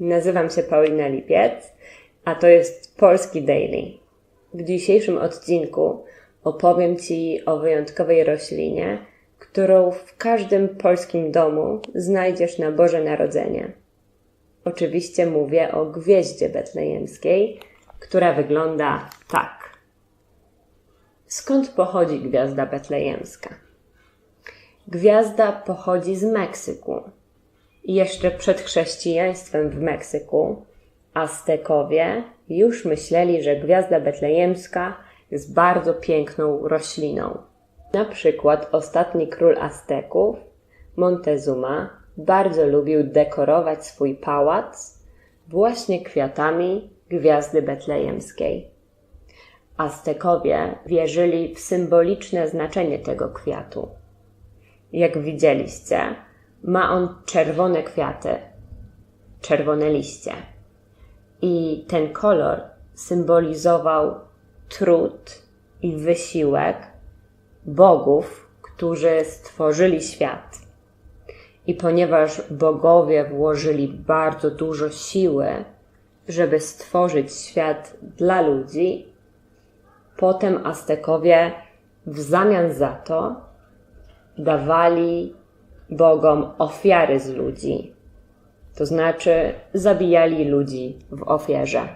Nazywam się Paulina Lipiec, a to jest Polski Daily. W dzisiejszym odcinku opowiem Ci o wyjątkowej roślinie, którą w każdym polskim domu znajdziesz na Boże Narodzenie. Oczywiście mówię o gwieździe betlejemskiej, która wygląda tak. Skąd pochodzi gwiazda betlejemska? Gwiazda pochodzi z Meksyku. Jeszcze przed chrześcijaństwem w Meksyku Aztekowie już myśleli, że gwiazda betlejemska jest bardzo piękną rośliną. Na przykład ostatni król Azteków, Montezuma, bardzo lubił dekorować swój pałac właśnie kwiatami gwiazdy betlejemskiej. Aztekowie wierzyli w symboliczne znaczenie tego kwiatu. Jak widzieliście, ma on czerwone kwiaty, czerwone liście. I ten kolor symbolizował trud i wysiłek bogów, którzy stworzyli świat. I ponieważ bogowie włożyli bardzo dużo siły, żeby stworzyć świat dla ludzi, potem Aztekowie w zamian za to dawali bogom ofiary z ludzi. To znaczy zabijali ludzi w ofierze.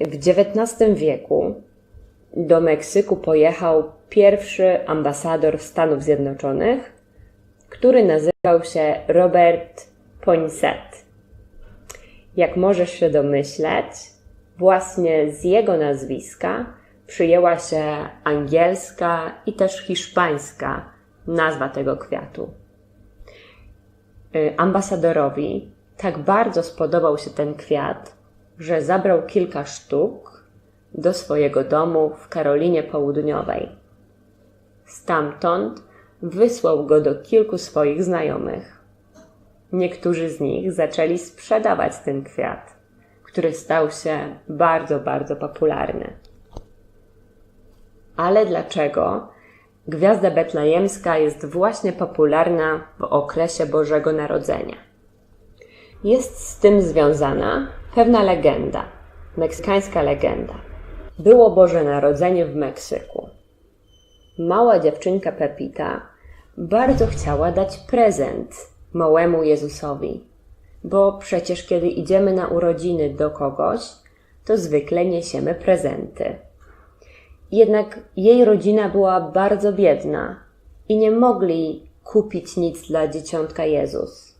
W XIX wieku do Meksyku pojechał pierwszy ambasador Stanów Zjednoczonych, który nazywał się Robert Poinsett. Jak możesz się domyśleć, właśnie z jego nazwiska przyjęła się angielska i też hiszpańska nazwa tego kwiatu. Y, ambasadorowi tak bardzo spodobał się ten kwiat, że zabrał kilka sztuk do swojego domu w Karolinie Południowej. Stamtąd wysłał go do kilku swoich znajomych. Niektórzy z nich zaczęli sprzedawać ten kwiat, który stał się bardzo, bardzo popularny. Ale dlaczego Gwiazda betlejemska jest właśnie popularna w okresie Bożego Narodzenia. Jest z tym związana pewna legenda, meksykańska legenda. Było Boże Narodzenie w Meksyku. Mała dziewczynka Pepita bardzo chciała dać prezent małemu Jezusowi, bo przecież kiedy idziemy na urodziny do kogoś, to zwykle niesiemy prezenty. Jednak jej rodzina była bardzo biedna i nie mogli kupić nic dla dzieciątka Jezus.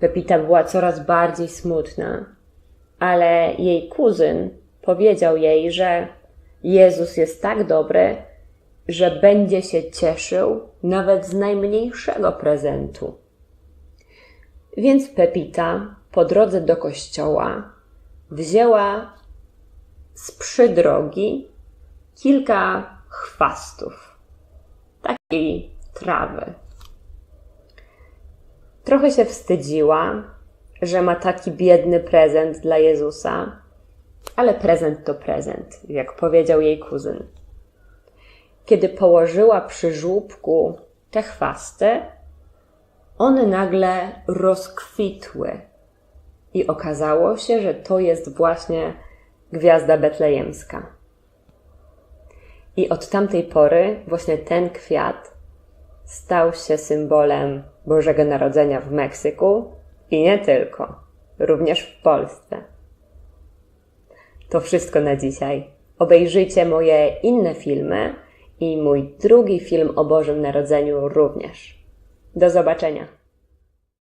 Pepita była coraz bardziej smutna, ale jej kuzyn powiedział jej, że Jezus jest tak dobry, że będzie się cieszył nawet z najmniejszego prezentu. Więc Pepita po drodze do kościoła wzięła z przydrogi kilka chwastów, takiej trawy. Trochę się wstydziła, że ma taki biedny prezent dla Jezusa, ale prezent to prezent, jak powiedział jej kuzyn. Kiedy położyła przy żłóbku te chwasty, one nagle rozkwitły i okazało się, że to jest właśnie gwiazda betlejemska. I od tamtej pory właśnie ten kwiat stał się symbolem Bożego Narodzenia w Meksyku i nie tylko, również w Polsce. To wszystko na dzisiaj. Obejrzyjcie moje inne filmy i mój drugi film o Bożym Narodzeniu również. Do zobaczenia.